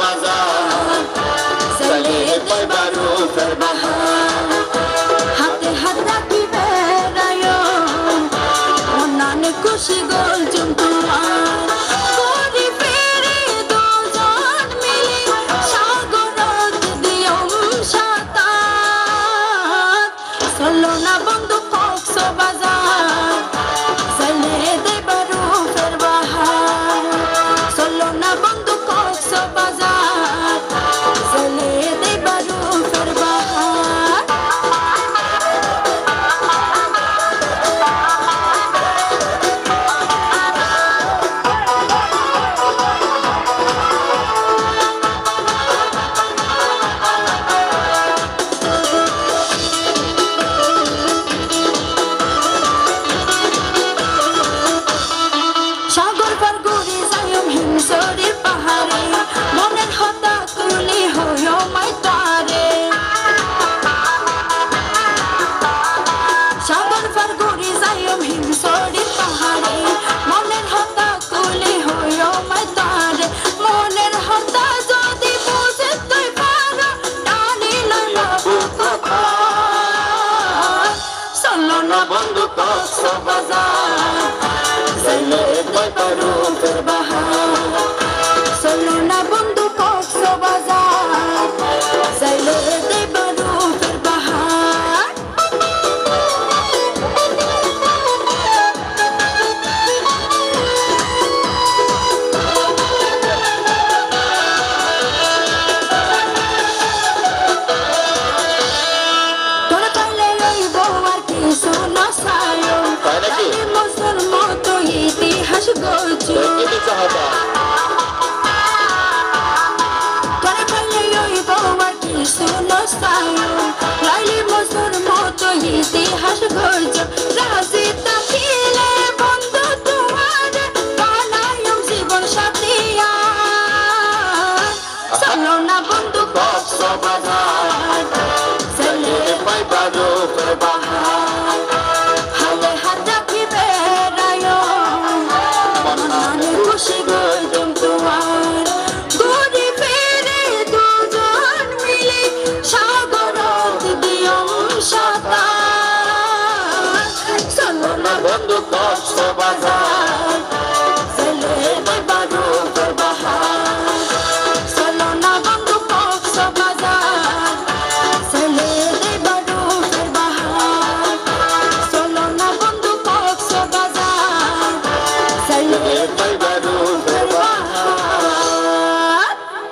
বাজার চলে কয়বার ফের বাহার হাতে হাত রাখি বেড়ায় অন্যান্য খুশি গোল জন্তু চলো না বন্ধু কক্স বাজার বন্ধু তপস বাজার জলে পারু ইতিহাস ধৈর্য রাজি থাকিলে বন্ধু তোমার বানায়ম জীবন সাথিয়া চলো না বন্ধু কষ্ট বাধা nosso bazar.